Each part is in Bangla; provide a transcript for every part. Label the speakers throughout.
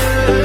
Speaker 1: Thank you.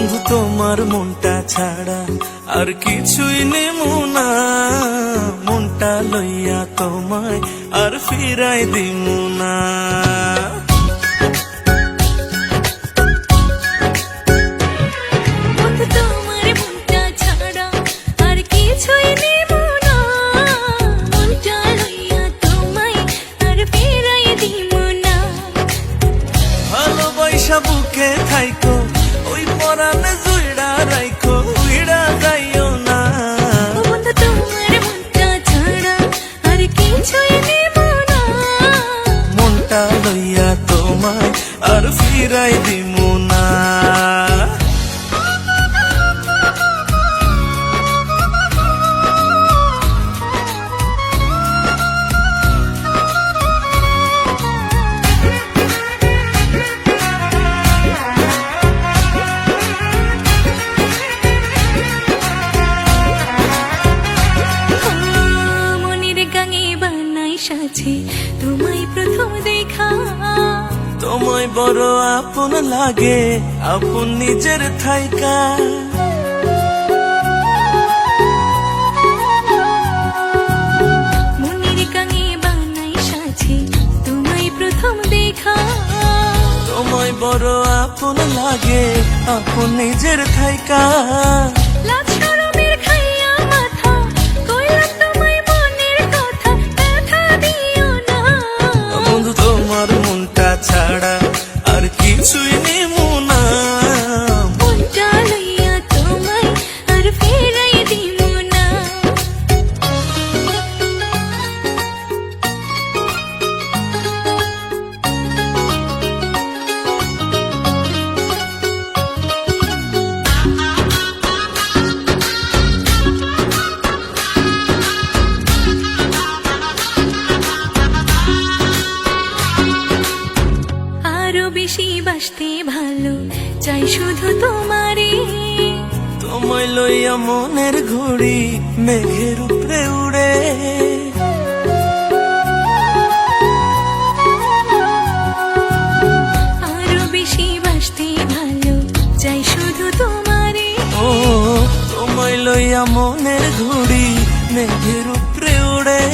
Speaker 2: বন্ধু তোমার মনটা ছাড়া আর কিছুই নেমু না। মনটা লইয়া তোমায় আর ফিরাই দিমু না। বুকে থাইকো পরানে জুইড়া রাইখো উইড়া যাইও না।
Speaker 1: বন্ধু তোমার মনটা ছাড়া আর কিছুই নেব না।
Speaker 2: মনটা লইয়া তোমায় আর ফিরাই দিমু না।
Speaker 1: সাজে তোমায় প্রথম দেখা।
Speaker 2: তোমায় বড় আপন লাগে আপন নিজের থাইকা।
Speaker 1: তোমায়
Speaker 2: বড় আপন লাগে আপন নিজের থাইকা। আর কিছুই
Speaker 1: বেশি বাসতে ভালো। চাই শুধু তোমারে।
Speaker 2: তোমায় লইয়া মনের ঘুড়ি মেঘের উপরে উড়ে।
Speaker 1: আরও বেশি বাসতে ভালো। চাই শুধু তোমারে।
Speaker 2: ও তোমায় লইয়া মনের ঘুড়ি মেঘের উপরে উড়ে।